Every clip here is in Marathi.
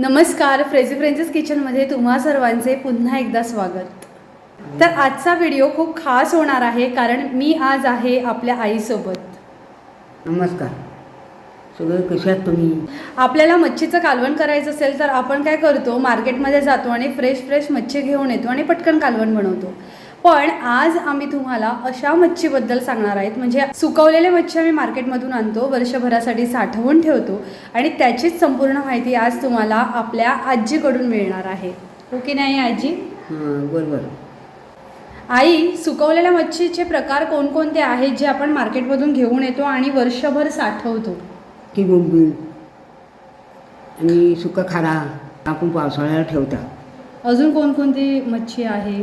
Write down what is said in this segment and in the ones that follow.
नमस्कार फ्रेझी फ्रेंचेस किचनमध्ये तुम्हा सर्वांचे पुन्हा एकदा स्वागत. तर आजचा व्हिडिओ खूप खास होणार आहे कारण मी आज आहे आपल्या आईसोबत. नमस्कार. सगळे कसे आहात तुम्ही? आपल्याला मच्छीचं कालवण करायचं असेल तर आपण काय करतो मार्केटमध्ये जातो आणि फ्रेश फ्रेश मच्छी घेऊन येतो आणि पटकन कालवण बनवतो. पण आज आम्ही तुम्हाला अशा मच्छीबद्दल सांगणार आहेत. म्हणजे सुकवलेले मच्छी आम्ही मार्केटमधून आणतो वर्षभरासाठी साठवून ठेवतो आणि त्याचीच संपूर्ण माहिती आज तुम्हाला आपल्या आजीकडून मिळणार आहे. हो की नाही आजी? हां बरोबर. आई सुकवलेल्या मच्छीचे प्रकार कोणकोणते आहेत जे आपण मार्केटमधून घेऊन येतो आणि वर्षभर साठवतो? ती बोंबील आणि सुका खारा आपण पावसाळ्याला ठेवता अजून कोणकोणती मच्छी आहे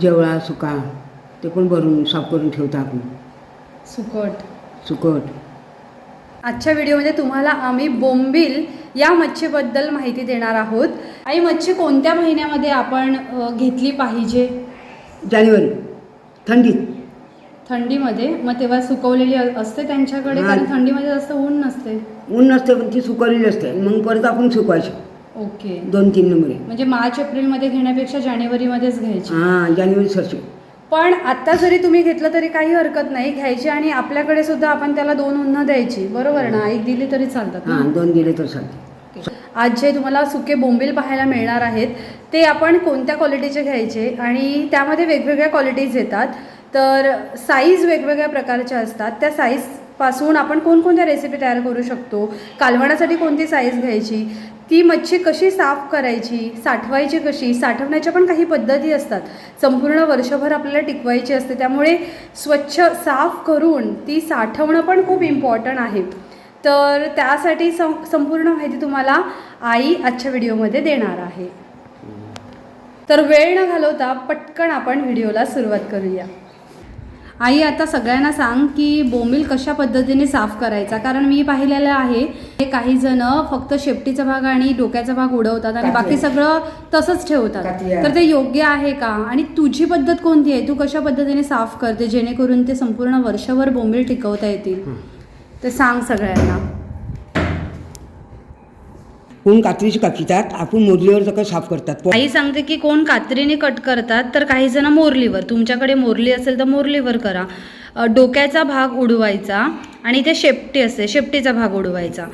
जेवळा सुका ते पण भरून साफ करून ठेवता आपण. सुकट. सुकट. आजच्या व्हिडिओमध्ये तुम्हाला आम्ही बोंबील या मच्छीबद्दल माहिती देणार आहोत. आई मच्छी कोणत्या महिन्यामध्ये आपण अ, घेतली पाहिजे? जानेवारी. थंडीत. थंडीमध्ये? मग तेव्हा सुकवलेली अ- असते त्यांच्याकडे? हा. कारण थंडीमध्ये जास्त ऊन नसते. ऊन नसते पण ती सुकवलेली असते. मग परत आपण सुकवायची. ओके. दोन तीन नंबरे म्हणजे मार्च एप्रिलमध्ये घेण्यापेक्षा जानेवारीमध्येच घ्यायची. हां जानेवारी सरशी पण आता जरी तुम्ही घेतलं तरी काही हरकत नाही. घ्यायची आणि आपल्याकडे सुद्धा आपण त्याला दोन उन्हा द्यायची. बरोबर ना? एक दिली तरी चालतात ना? हां दोन दिले तर चालते. आज जे तुम्हाला सुके बोंबील पाहायला मिळणार आहेत ते आपण कोणत्या क्वालिटीचे घ्यायचे आणि त्यामध्ये वेगवेगळ्या क्वालिटीज येतात. तर साईज वेगवेगळ्या प्रकारच्या असतात. त्या साईजपासून आपण कोणकोणत्या रेसिपी तयार करू शकतो? कालवणासाठी कोणती साईज घ्यायची? ती मच्छी कशी साफ करायची साठवायची कशी साठवण्याच्या पण काही पद्धती असतात. संपूर्ण वर्षभर आपल्याला टिकवायची असते त्यामुळे स्वच्छ साफ करून ती साठवणं पण खूप इम्पॉर्टंट आहे. तर त्यासाठी सं संपूर्ण माहिती तुम्हाला आई आजच्या व्हिडिओमध्ये देणार आहे. तर वेळ न घालवता पटकन आपण व्हिडिओला सुरुवात करूया. आई आता सगळ्यांना सांग की बोंबील कशा पद्धतीने साफ करायचा? कारण मी पाहिलेलं आहे हे काही जण फक्त शेपटीचा भाग आणि डोक्याचा भाग उडवतात आणि बाकी सगळं तसंच ठेवतात. तर ते योग्य आहे का? आणि तुझी पद्धत कोणती आहे? तू कशा पद्धतीने साफ करते जेणेकरून ते संपूर्ण वर्षभर बोंबील टिकवता येतील? ते सांग सगळ्यांना. कोण कात्रीची कापितात आपण मोरलीवर सगळं साफ करतात. आई सांगते की कोण कात्रीने कट करतात तर काही जण मोरलीवर. तुमच्याकडे मोरली असेल तर मोरलीवर करा. डोक्याचा भाग उडवायचा आणि ते शेपटी असते शेपटीचा भाग उडवायचा.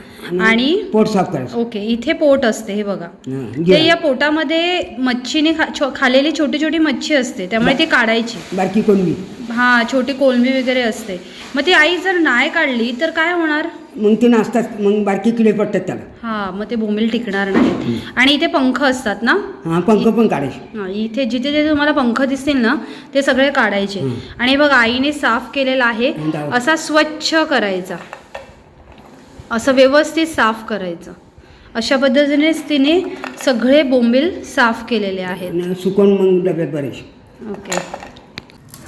आणि पोट साफ करायचं. ओके इथे पोट असते हे बघा. हां, ते गिरा. या पोटामध्ये मच्छीने खा छो- खालेली छोटी छोटी मच्छी असते त्यामुळे ती काढायची. बारकी कोणबी हा छोटी कोलंबी वगैरे असते. मग ती आई जर नाही काढली तर काय होणार? मग ते नाचतात मग बारकी किडे पडतात त्याला. हा मग ते बोंबील टिकणार नाही आणि इथे पंख असतात ना? हां पंख पण काढायचे. हा, इथे जिथे जिथे तुम्हाला पंख दिसतील ना ते सगळे काढायचे. आणि बघ आईने साफ केलेला आहे हं, दाव. असा स्वच्छ करायचा. असं व्यवस्थित साफ करायचं. अशा पद्धतीनेच तिने सगळे बोंबील साफ केलेले आहेत. आणि सुकवून मग डब्यात भरायचे. ओके.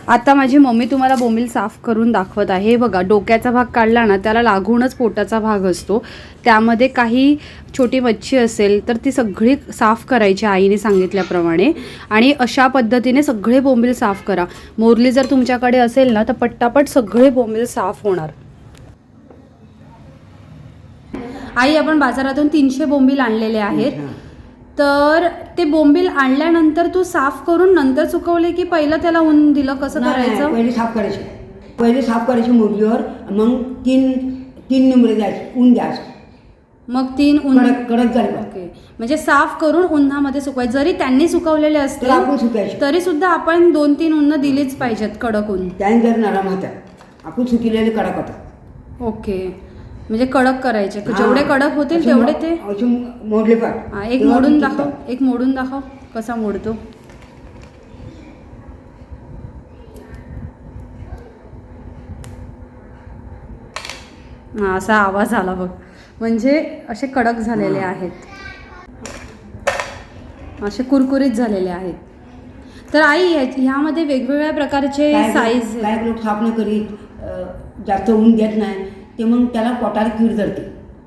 आता माझी मम्मी तुम्हाला बोंबील साफ करून दाखवत आहे. हे बघा डोक्याचा भाग काढला ना त्याला लागूनच पोटाचा भाग असतो. त्यामध्ये काही छोटी मच्छी असेल तर ती सगळी साफ करायची आईने सांगितल्याप्रमाणे. आणि अशा पद्धतीने सगळे बोंबील साफ करा. मोरली जर तुमच्याकडे असेल ना तर पट्टापट सगळे बोंबील साफ होणार. आई आपण बाजारातून तीनशे बोंबील आणलेले आहेत. तर ते बोंबील आणल्यानंतर तू साफ करून नंतर सुकवले की पहिलं त्याला ऊन दिलं? कसं नाही, नाही, करायचं? पहिले साफ करायचे. पहिले साफ करायचे मुरलीवर मग तीन तीन नंबर द्यायचे ऊन द्यायचं. मग तीन ऊन कडक कडक झाले ओके. म्हणजे साफ करून उन्हामध्ये सुकवायचं जरी त्यांनी सुकवलेले तर असतील आपण सुकायचे. तरी सुद्धा आपण दोन तीन उन्ह दिलीच पाहिजेत कडक ऊन. त्याने जर नरम होतात आपण सुकिलेले कडक होतात. ओके. म्हणजे कडक करायचे. जेवढे कडक होतील तेवढे ते मोडले पाठ एक मोडून दाखव. एक मोडून दाखव कसा मोडतो. असा आवाज आला बघ. म्हणजे असे कडक झालेले. आहेत. असे कुरकुरीत झालेले आहेत. तर आई ह्या- ह्यामध्ये वेगवेगळ्या प्रकारचे साईज लोक नाही करीत जास्त ऊन देत नाही. ते मग त्याला पोटाला कीड धरते.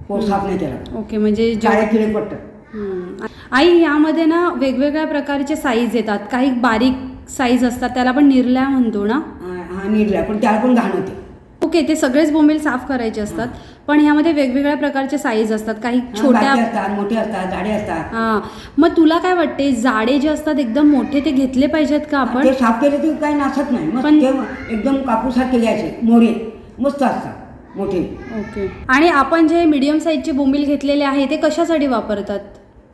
पोट साफ नाही त्याला. ओके म्हणजे जे- काळ्या किडे पडतात हम्म. आई यामध्ये ना वेगवेगळ्या प्रकारचे साईज येतात. काही बारीक साईज असतात त्याला आपण निरल्या म्हणतो ना? हा हा, निरला पण त्याला पण घाण होते. ओके ते सगळेच बोंबील साफ करायचे असतात. पण ह्यामध्ये वेगवेगळ्या प्रकारचे साईज असतात. काही हा, छोट्या बारके असतात मोठे असतात जाडे असतात. हा. मग तुला काय वाटते जाडे जे असतात एकदम मोठे ते घेतले पाहिजेत का आपण? ते साफ केले की काही नासत नाही. मग पण- ते एकदम कापूसारखे घ्यायचे मोरे. मस्त असतात. मोठे. ओके. आणि आपण जे मीडियम साईजचे बोंबील घेतलेले आहे ते कशासाठी वापरतात?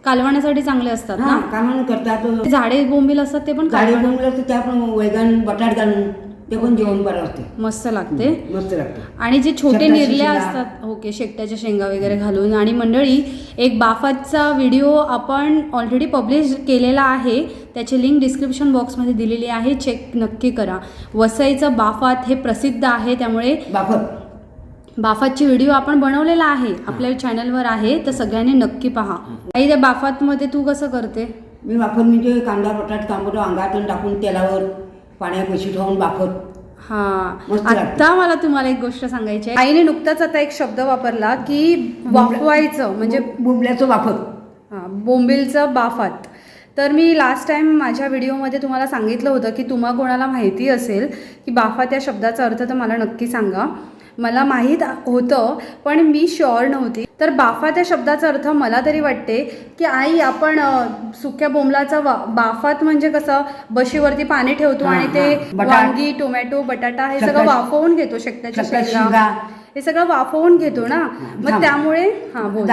कालवण्यासाठी चांगले असतात हा ना? करतात. झाडे बोंबील असतात ते पण गाडी कालवण. बनवलं असतं ते आपण वैगन बटाट घालून ते पण जेवण बरं असते. मस्त लागते. मस्त लागतं. आणि जे छोटे निरल्या शेंगा. असतात ओके शेकट्याच्या शेंगा वगैरे घालून. आणि मंडळी एक बाफातचा व्हिडिओ आपण ऑलरेडी पब्लिश केलेला आहे. त्याची लिंक डिस्क्रिप्शन बॉक्समध्ये दिलेली आहे. चेक नक्की करा. वसईचं बाफात हे प्रसिद्ध आहे त्यामुळे बाफत. बाफातची व्हिडिओ आपण बनवलेला आहे आपल्या चॅनलवर आहे तर सगळ्यांनी नक्की पहा. आई त्या बाफातमध्ये तू कसं करते? मी वाफत म्हणजे कांदा बटाट तांबडं अंगातून टाकून तेलावर पाण्यापाशी ठेवून बाफत. हा. आता मला तुम्हाला एक गोष्ट सांगायची आहे. आईने नुकताच आता एक शब्द वापरला की वाफवायचं म्हणजे बुबल्याचं वाफत हा, बोंबिलचं बाफात. तर मी लास्ट टाइम माझ्या व्हिडिओमध्ये तुम्हाला सांगितलं होतं की तुम्हा कोणाला माहिती असेल की बाफात या शब्दाचा अर्थ तर मला नक्की सांगा. मला माहीत होतं पण मी शुअर नव्हती. तर बाफात या शब्दाचा अर्थ मला तरी वाटते की आई आपण सुक्या बोंबलाचा वा बाफात म्हणजे कसं? बशीवरती पाणी ठेवतो आणि ते. वांगी टोमॅटो बटाटा हे सगळं वाफवून घेतो शेकट्याच्या. हे सगळं वाफवून घेतो ना? मग. त्यामुळे हा बोल.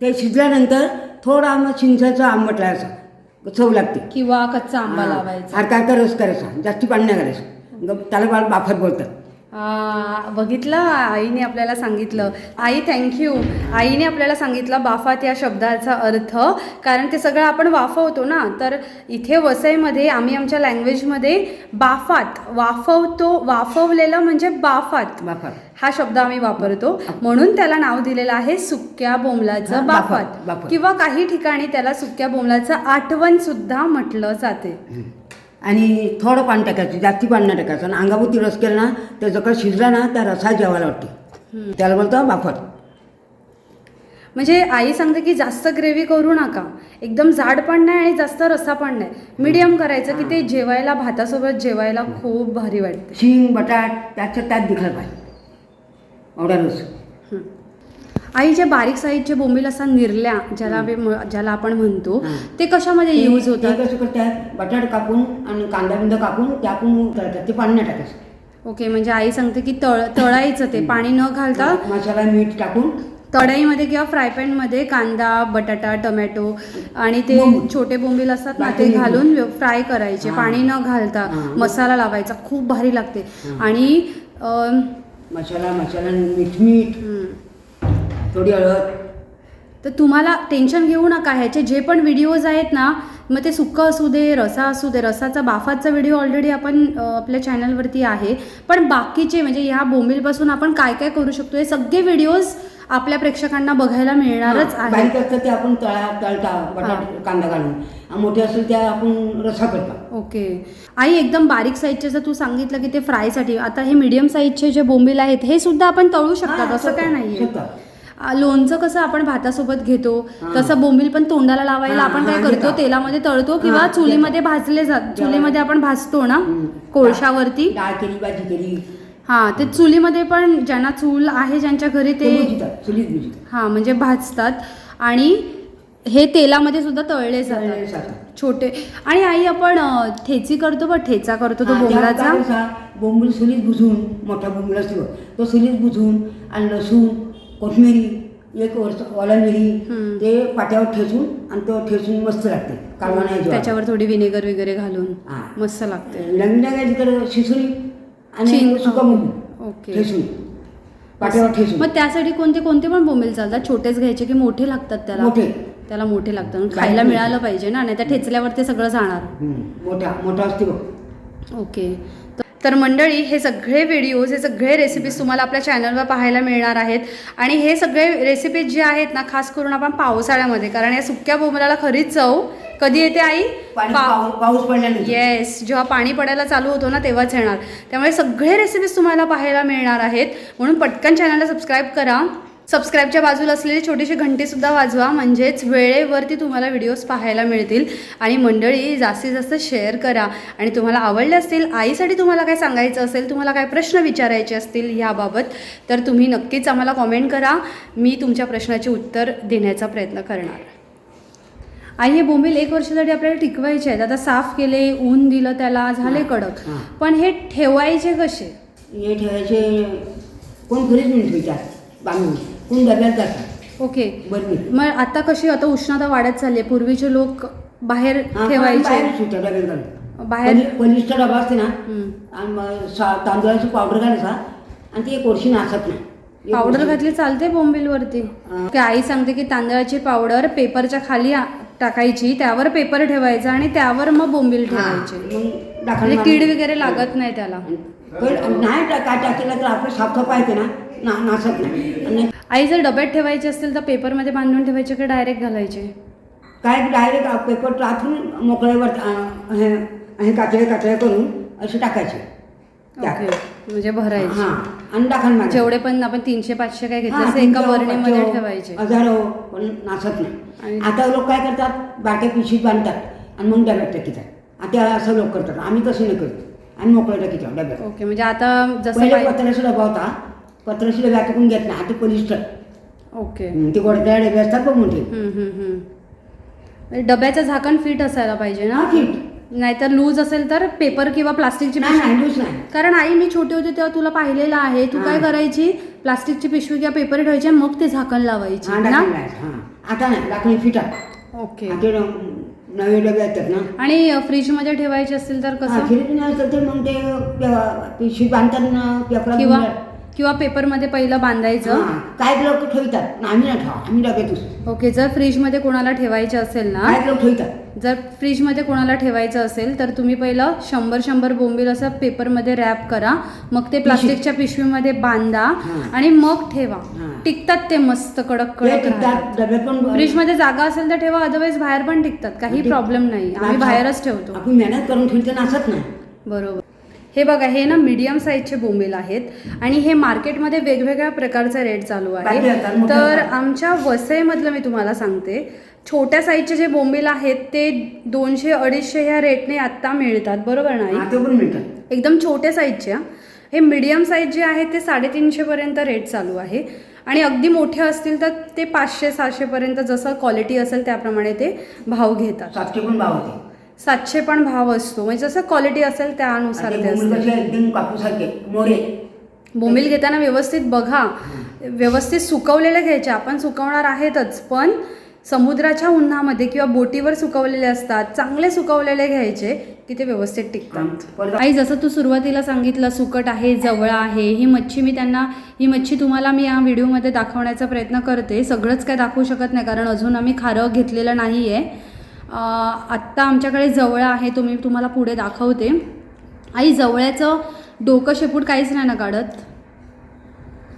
ते शिजल्यानंतर थोडा मग चिंचाचं आंबट लावायचं. चव लागते. किंवा कच्चा आंबा लावायचा. हरका रस करायचा. जास्ती पाणी नाही करायचं त्याला बाफत बोलतात. बघितलं आईने आपल्याला सांगितलं. आई थँक्यू आईने आपल्याला सांगितलं बाफात या शब्दाचा अर्थ. कारण ते सगळं आपण वाफवतो ना तर इथे वसईमध्ये आम्ही आमच्या लँग्वेजमध्ये बाफात वाफवतो वाफवलेलं म्हणजे बाफात. बाफत. हा शब्द आम्ही वापरतो. म्हणून त्याला नाव दिलेलं आहे सुक्या बोंबलाचं हा, बाफत. किंवा काही ठिकाणी त्याला सुक्या बोंबलाचं आठवण सुद्धा म्हटलं जाते. आणि थोडं पाणी टाकायचं जास्ती पाणी नाही टाकायचं. आणि अंगाभोवती रस केला ना तर जर शिजला ना त्या रसा जेवायला वाटते. त्याला बोलतो बाफत म्हणजे आई सांगते की जास्त ग्रेव्ही करू नका. एकदम जाड पण नाही आणि जास्त रसा पण नाही. मीडियम करायचं की ते जेवायला भातासोबत जेवायला खूप भारी वाटते. शिंग बटाट त्याचं त्यात दिखलं पाहिजे. एवढा रस. आई जे बारीक साईजचे बोंबील असतात निरल्या ज्याला वे- म- ज्याला आपण म्हणतो हं. ते कशामध्ये ते- यूज ते होतात कसं करतात बटाट कापून आणि कांदा बिंदा कापून तळतात ते पाणी नाही टाकायचं ओके म्हणजे आई सांगते की तळ तळायचं ते पाणी न घालता मसाला मीठ टाकून कढईमध्ये किंवा फ्राय पॅनमध्ये कांदा बटाटा टोमॅटो आणि ते बोंबील. छोटे बोंबील असतात ना ते बाकी. घालून फ्राय करायचे हां. पाणी न घालता हां. मसाला लावायचा खूप भारी लागते हां. आणि अम, मसाला मसाला मीठ मीठ हम्म. थोडी हळद. तर तुम्हाला टेन्शन घेऊ नका ह्याचे जे पण व्हिडिओज आहेत ना मग ते सुक्कं असू दे रसा असू दे रसाचा बाफाचा व्हिडिओ ऑलरेडी आपण आपल्या चॅनलवरती आहे. पण बाकीचे म्हणजे ह्या बोंबीलपासून आपण काय काय करू शकतो हे सगळे व्हिडिओज आपल्या प्रेक्षकांना बघायला मिळणारच आहे बारीक ते आपण तळा तळता बटाट कांदा घालून. मोठे असेल त्या आपण रसा करता. ओके. आई एकदम बारीक साईजचे जर तू सांगितलं की ते फ्रायसाठी आता हे मीडियम साईजचे जे बोंबील आहेत हे सुद्धा आपण तळू शकतात असं काय शकतात. लोणचं कसं आपण भातासोबत घेतो. तसं बोंबील पण तोंडाला लावायला आपण काय करतो. तेलामध्ये तळतो किंवा चुलीमध्ये भाजले जात चुलीमध्ये आपण भाजतो ना. कोळशावरती. डाळ केली भाजी केली. हा ते चुलीमध्ये पण ज्यांना चूल आहे ज्यांच्या घरी ते हा म्हणजे भाजतात. आणि हे तेलामध्ये सुद्धा तळले जातात. छोटे. आणि आई आपण ठेची करतो बघ ठेचा करतो तो बोंबलाचा. बोंबील सुलीत बुजून मोठा बोंबील असतो तो सुलीत बुजून आणि लसूण कोथिंबिरी एक वर्ष ओला मिरी हम्म. ते पाट्यावर ठेचून आणि तो ठेचून मस्त लागते. कालवा नाही. त्याच्यावर थोडी विनेगर वगैरे घालून. मस्त लागते. तिकडे शिसुरी आणि ओके. ठेचून. पाट्यावर ठेचून. मग त्यासाठी कोणते कोणते पण बोंबील चालतात. छोटेच घ्यायचे की मोठे लागतात त्याला? मोठे. त्याला मोठे लागतात. खायला मिळालं पाहिजे ना नाही तर ठेचल्यावर ते सगळं जाणार. हम्म. मोठा मोठा असते बघ. ओके. तर मंडळी हे सगळे व्हिडिओज हे सगळे रेसिपीज तुम्हाला आपल्या चॅनलवर पाहायला मिळणार आहेत. आणि हे सगळे रेसिपीज जे आहेत ना खास करून आपण पावसाळ्यामध्ये कारण या सुक्या बोंबलाला खरीच चव कधी येते आई? पाऊस पडल्यानंतर. येस जेव्हा पाणी पडायला चालू होतो ना तेव्हाच येणार. त्यामुळे सगळे रेसिपीज तुम्हाला पाहायला मिळणार आहेत. म्हणून पटकन चॅनलला सबस्क्राईब करा. सबस्क्राईबच्या बाजूला असलेली छोटीशी घंटीसुद्धा वाजवा. म्हणजेच वेळेवरती तुम्हाला व्हिडिओज पाहायला मिळतील. आणि मंडळी जास्तीत जास्त शेअर करा. आणि तुम्हाला आवडले असतील आईसाठी तुम्हाला काय सांगायचं असेल तुम्हाला काय प्रश्न विचारायचे असतील याबाबत तर तुम्ही नक्कीच आम्हाला कॉमेंट करा. मी तुमच्या प्रश्नाचे उत्तर देण्याचा प्रयत्न करणार. आई हे बोंबील एक वर्षासाठी आपल्याला टिकवायचे आहेत. आता साफ केले ऊन दिलं त्याला झाले कडक. पण हे ठेवायचे कसे? हे ठेवायचे कोण फ्रीज म्हणून ठेवतात. बांधून. कोण डब्यात जातात. ओके. बरं मग आता कशी आता उष्णता वाढत चालली आहे. पूर्वीचे लोक बाहेर ठेवायचे. बाहेर डब्यात पलिष्ठचा डबा असते ना हम्म. आणि मग सा तांदळाची पावडर घालायचा. आणि ती एक वर्षी नासत नाही. पावडर घातली चालते बोंबीलवरती. हां. की आई सांगते की तांदळाची पावडर पेपरच्या खाली आ- टाकायची त्यावर पेपर ठेवायचा आणि त्यावर मग बोंबील. ठेवायचे. म्हणजे कीड वगैरे लागत नाही त्याला. नाही टा- काय टाकेलं तर आपलं साफसफाई येते ना ना नासत नाही आई जर डब्यात ठेवायचे असतील तर पेपरमध्ये बांधून ठेवायचे की डायरेक्ट घालायचे? काय डायरेक्ट पेपर टाकून मोकळ्यावर हे हे काचळे काचळे करून असे टाकायचे. म्हणजे भरायचे. हां. आणि मारायचे. जेवढे पण आपण तीनशे पाचशे काय घेतले असे एका बरणीमध्ये पाचशे ठेवायचे. हजारो पण नासत नाही. आता लोक काय करतात बाट्या पिशवीत बांधतात आणि मग डब्यात टाकीतात. आता असं लोक करतात. आम्ही तसं नाही करतो. आणि मोकळं टाकीतो डब्यात. ओके. म्हणजे आता जसं पत्राचा डबा होता. पत्राची डबा टाकून घेत नाही आता पलिस्टर ओके. ते गोडत्या डबे असतात बघ मोठे हम्म, हम्म, हम्म. म्हणजे डब्याचं झाकण फिट असायला पाहिजे ना? हा, fit. नाहीतर लूज असेल तर पेपर किंवा प्लास्टिकची नाही पिशवी. नाही लूज नाही. कारण आई मी छोटी होती तेव्हा तुला पाहिलेलं आहे. तू काय हा. करायची? प्लास्टिकची पिशवी किंवा पेपर ठेवायची आणि मग ते झाकण लावायची हा ना? टाकून जायचं हां. आता नाही टाकून फिटात ओके. आता नवे डबे असतात ना. आणि फ्रीजमध्ये ठेवायचे असतील तर कसं? फिरत नाही मग ते पे- पिशवीत बांधतात ना पेपरात किंवा. किंवा पेपरमध्ये पहिलं बांधायचं. काय लोक ठेवतात? आम्ही नाही ठेवा आम्ही डब्यातच ओके जर फ्रीजमध्ये कोणाला ठेवायचे असेल ना लोक ठेवतात? जर फ्रीजमध्ये कोणाला ठेवायचं असेल तर तुम्ही पहिलं शंभर शंभर बोंबील असं पेपरमध्ये रॅप करा. मग ते प्लास्टिकच्या पिशवीमध्ये बांधा. आणि मग ठेवा. टिकतात ते मस्त कडक ते कडक टिकतात राहतात. डब्यात पण फ्रीजमध्ये जागा असेल तर ठेवा अदरवाईज बाहेर पण टिकतात. काही प्रॉब्लेम नाही. आम्ही बाहेरच ठेवतो. आपण मेहनत करून ठेवतो नासत नाही. बरोबर. हे बघा हे ना मीडियम साईजचे बोंबील आहेत आणि हे मार्केटमध्ये वेगवेगळ्या प्रकारचा रेट चालू आहे तर. आमच्या वसईमधलं मी तुम्हाला सांगते छोट्या साईजचे जे बोंबील आहेत ते दोनशे अडीचशे ह्या रेटने आत्ता मिळतात बरोबर नाही? एकदम छोट्या साईजच्या हे मीडियम साईज जे आहे ते साडेतीनशेपर्यंत रेट चालू आहे. आणि अगदी मोठे असतील तर ते पाचशे सहाशेपर्यंत जसं क्वालिटी असेल त्याप्रमाणे ते भाव घेतात. भाव सातशे पण भाव असतो. म्हणजे जसं क्वालिटी असेल त्यानुसार ते बोंबील असते. कसे एकदम कापूसारखे मोरे. बोंबील घेताना व्यवस्थित बघा. व्यवस्थित सुकवलेले घ्यायचे. आपण सुकवणार आहेतच पण समुद्राच्या उन्हामध्ये किंवा बोटीवर सुकवलेले असतात चांगले सुकवलेले घ्यायचे की ते व्यवस्थित टिकतात. आई जसं तू सुरुवातीला सांगितलं सुकट आहे जवळ आहे ही मच्छी मी त्यांना ही मच्छी तुम्हाला मी या व्हिडिओमध्ये दाखवण्याचा प्रयत्न करते. सगळंच काय दाखवू शकत नाही कारण अजून आम्ही खारं घेतलेलं नाही आहे आत्ता आमच्याकडे जवळ आहे तो मी तुम्हाला पुढे दाखवते. आई जवळ्याचं डोकं शेपूट काहीच नाही ना काढत?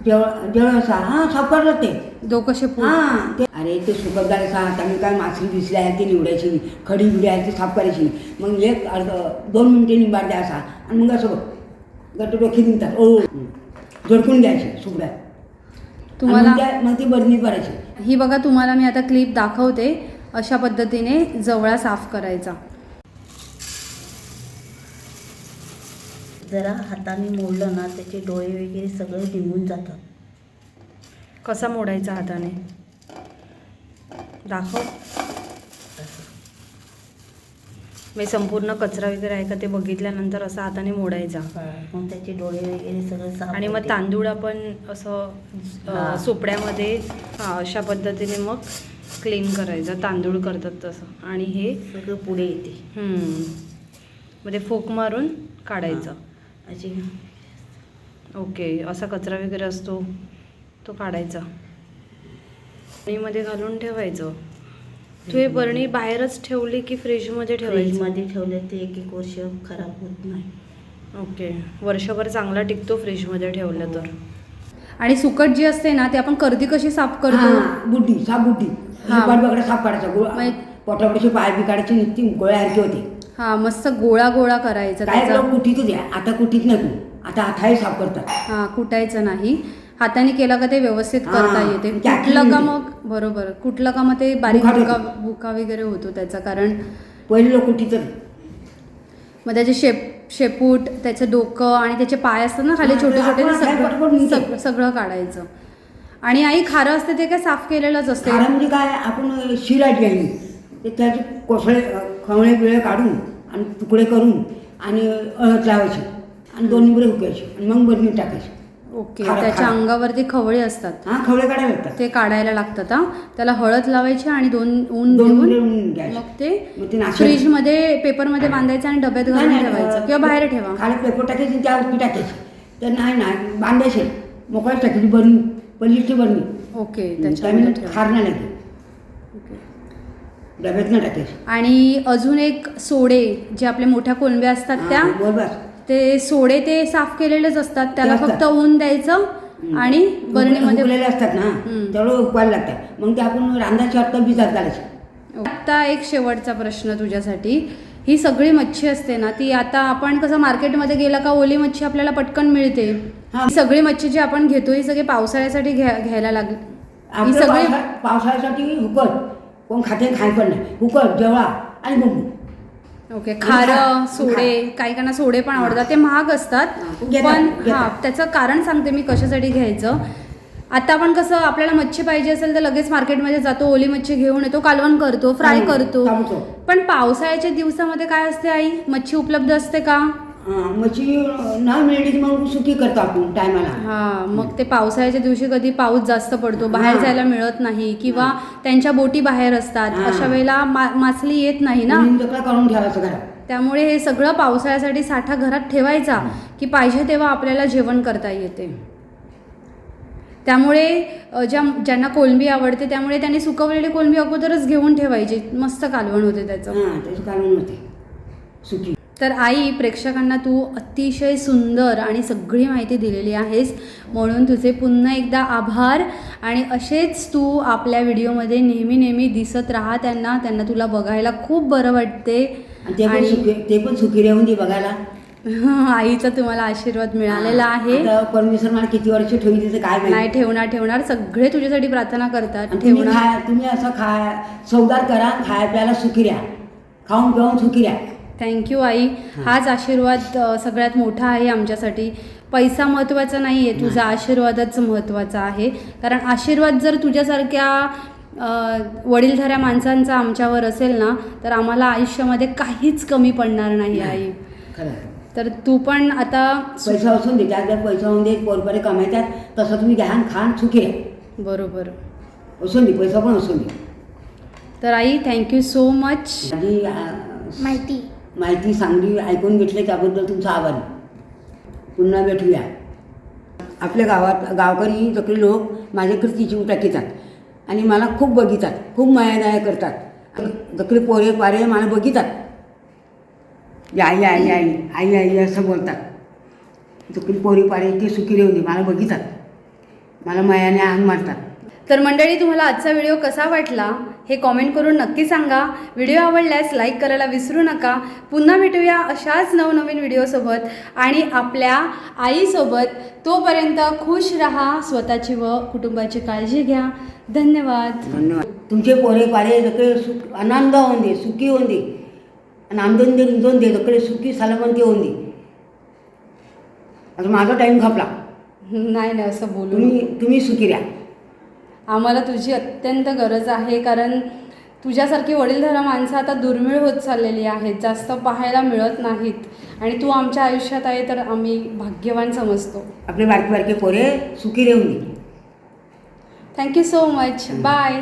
जेवळ जेवळ असा हा सापडलं ते. डोकं शेपूट. हा ते अरे ते जायचं आता मी काय मासळी दिसली आहे ती निवडायची खडी बिडी आहे ती साफ करायची मग एक अर्ध दोन मिनिटे निंबार द्यायचा आणि मग असं बघ. गट डोके निघतात. ओ झडकून द्यायचे सुकड्यात तुम्हाला मग ती बरणी करायची. ही बघा तुम्हाला मी आता क्लिप दाखवते. अशा पद्धतीने जवळा साफ करायचा. जरा हाताने मोडलं ना त्याचे डोळे वगैरे सगळे निघून जातात. कसा मोडायचा हाताने? दाखव. मी संपूर्ण कचरा वगैरे आहे का ते बघितल्यानंतर असं हाताने मोडायचा. मग त्याचे डोळे वगैरे सगळे साफ आणि मग. तांदूळ आपण असं हा. सोपड्यामध्ये अशा पद्धतीने मग क्लीन करायचं तांदूळ करतात तसं. आणि हे सगळं पुढे येते. हम्म, मध्ये फोक मारून काढायचं. अशी ओके. असा कचरा वगैरे असतो तो काढायचा. बरणीमध्ये घालून ठेवायचं. तू हे बरणी बाहेरच ठेवली की फ्रीजमध्ये ठेवायची? फ्रीजमध्ये ठेवले ते एक एक वर्ष खराब होत नाही. ओके. वर्षभर चांगला टिकतो फ्रीजमध्ये ठेवलं तर. आणि सुकट जी असते ना ती आपण कर्दी कशी साफ करतो? हा, बुड्डी साफ हा. पाठबाकडे साफ काढायचा. गोळा मग- पाय बी काढायची निघती गोळ्यासारखी होते. हा मस्त गोळा गोळा करायचा काय त्याचा. लोक द्या आता कुठीच नाही आता हाताही साफ करतात. हा कुटायचं नाही. हाताने केलं का ते व्यवस्थित करता येते. म्हणजे कुठलं का. मग बरोबर. कुठलं का मग ते बारीक बुखार भुका होतो. भुका वगैरे होतो त्याचा कारण पहिले लोक कुठे तर मग त्याचे शेप शेपूट त्याचं डोकं आणि त्याचे पाय असतात ना खाली हां, छोटे ते छोटे ते आपण काय पटपट सगळं निघते. सग- सगळं काढायचं. आणि आई खारं असते ते काय साफ केलेलंच असते. खारं म्हणजे काय आपण आहे ते त्याचे कोसळे खवळे बिळे काढून आणि तुकडे करून आणि अळत लावायचे. आणि दोन निबरे हुकायचे आणि मग बरणी टाकायचे. ओके खारं- त्याच्या खारं. अंगावरती खवळे असतात. हां खवळे काढायला लागतात. ते काढायला लागतात हा. त्याला हळद लावायची आणि दोन ऊन दोन देऊन घ्यायचे. मग ते मग ते नाशायचे. फ्रीजमध्ये पेपरमध्ये बांधायचं आणि डब्यात घालून नाही, ठेवायचं. किंवा बाहेर ठेवा. खाली पेपर टाकायचे आणि त्यावरती टाकायचे. तर नाही नाही बांधायचे. मोकळ्याच टाकायची बरणी पल्लीची बरणी ओके त्याच्यामध्ये ठेवा. खार नाही लागेल. ओके. डब्यात नाही टाकायचे. आणि अजून एक सोडे जे आपल्या मोठ्या कोलंब्या असतात त्या हां, बरोबर. ते सोडे ते साफ केलेलेच असतात. त्याला असतात. फक्त ऊन द्यायचं आणि बरणीमध्ये हुकलेले असतात ना हम्म. तेवढं हुकवायला लागतात. मग ते आपण रांधाच्या आत्ता भिजत घालायचे. आता एक शेवटचा प्रश्न तुझ्यासाठी. ही सगळी मच्छी असते ना ती आता आपण कसं मार्केटमध्ये गेला का ओली मच्छी आपल्याला पटकन मिळते. हा. ही सगळी मच्छी जी आपण घेतो ही सगळी पावसाळ्यासाठी घ्या घ्यायला लागली. ही सगळी पावसा- पावसाळ्यासाठी हुकट कोण खाते खाय पण नाही. हुकट जेवळा आणि ओके खारं सोडे काही काहींना सोडे पण आवडतात. ते महाग असतात. पण. हा त्याचं कारण सांगते मी कशासाठी घ्यायचं. आता आपण कसं आपल्याला मच्छी पाहिजे असेल तर लगेच मार्केटमध्ये जातो ओली मच्छी घेऊन येतो कालवण करतो फ्राय करतो. पण पावसाळ्याच्या दिवसामध्ये काय असते आई? मच्छी उपलब्ध असते का? मच्छी नाही मिळली की मग सुकी करतो आपण टायमाला. हा मग ते पावसाळ्याच्या दिवशी कधी पाऊस जास्त पडतो बाहेर हा. जायला मिळत नाही किंवा त्यांच्या बोटी बाहेर असतात हा. अशा वेळेला मा- मासली येत नाही ना? करून ठेवायचं घरात? त्यामुळे हे सगळं पावसाळ्यासाठी साठा घरात ठेवायचा की पाहिजे तेव्हा आपल्याला जेवण करता येते. त्यामुळे ज्या ज्यांना कोलंबी आवडते त्यामुळे त्यांनी सुकवलेली कोलंबी अगोदरच घेऊन ठेवायची. मस्त कालवण होते त्याचं. हां त्याची कालवण होते. सुकी. तर आई प्रेक्षकांना तू अतिशय सुंदर आणि सगळी माहिती दिलेली आहेस. म्हणून तुझे पुन्हा एकदा आभार. आणि असेच तू आपल्या व्हिडिओमध्ये नेहमी नेहमी दिसत राहा त्यांना. त्यांना तुला बघायला खूप बरं वाटते. आणि ते पण सुकी ते पण सुकी राहून दे बघायला. आईचा तुम्हाला आशीर्वाद मिळालेला आहे. परमेश्वर मला किती वर्ष ठेवी तिथे काय नाही ठेवणार ठेवणार. सगळे तुझ्यासाठी प्रार्थना करतात. ठेवणार. तुम्ही असं खाय सौदार करा खाय प्यायला सुखी राहा. खाऊन पिऊन सुखी राहा. थँक्यू आई. हाच आशीर्वाद सगळ्यात मोठा आहे आमच्यासाठी. पैसा महत्त्वाचा नाही. आहे तुझा आशीर्वादच महत्त्वाचा आहे. कारण आशीर्वाद जर तुझ्यासारख्या वडीलधाऱ्या माणसांचा आमच्यावर असेल ना तर आम्हाला आयुष्यामध्ये काहीच कमी पडणार नाही आई. खरं तर तू पण आता पैसा असून दे ज्यात पैसा होऊन दे पोरपारे कमायतात तसं तुम्ही घ्या आणि खा आणि सुखी बरोबर. असून दे पैसा पण असून दे. तर आई थँक्यू सो मच माझी माहिती. माहिती चांगली ऐकून घेतली त्याबद्दल तुमचा आभार. पुन्हा भेटूया. आपल्या गावात गावकरी सगळे लोक माझ्याकडे तिची टाकीतात आणि मला खूप बघितात खूप मायादया करतात. सगळे पोरे पारे मला बघितात. आई आई आई आई आई असं बोलतात. सगळी पोरी पारे ते सुखी रेवली मला बघितात मला मायाने अंग मारतात. तर मंडळी तुम्हाला आजचा व्हिडिओ कसा वाटला हे कॉमेंट करून नक्की सांगा. व्हिडिओ आवडल्यास लाईक करायला विसरू नका. पुन्हा भेटूया अशाच नवनवीन व्हिडिओसोबत आणि आपल्या आईसोबत तोपर्यंत खुश रहा स्वतःची व कुटुंबाची काळजी घ्या. धन्यवाद. धन्यवाद. तुमचे पोरे पारे सगळे सुख आनंद होऊन दे सुखी होऊन दे. आणि आमदन दे रुंजवून दे सगळे सुखी सलामती होऊन दे. आता माझा टाईम खपला नाही नाही असं बोलू तुम्ही तुम्ही सुखी राहा. आम्हाला तुझी अत्यंत गरज आहे कारण तुझ्यासारखी वडीलधारा माणसं आता दुर्मिळ होत चाललेली आहेत जास्त पाहायला मिळत नाहीत. आणि तू आमच्या आयुष्यात आहे तर आम्ही भाग्यवान समजतो. आपले बारके बारके पोरे सुखी राहून दे. Thank you so much bye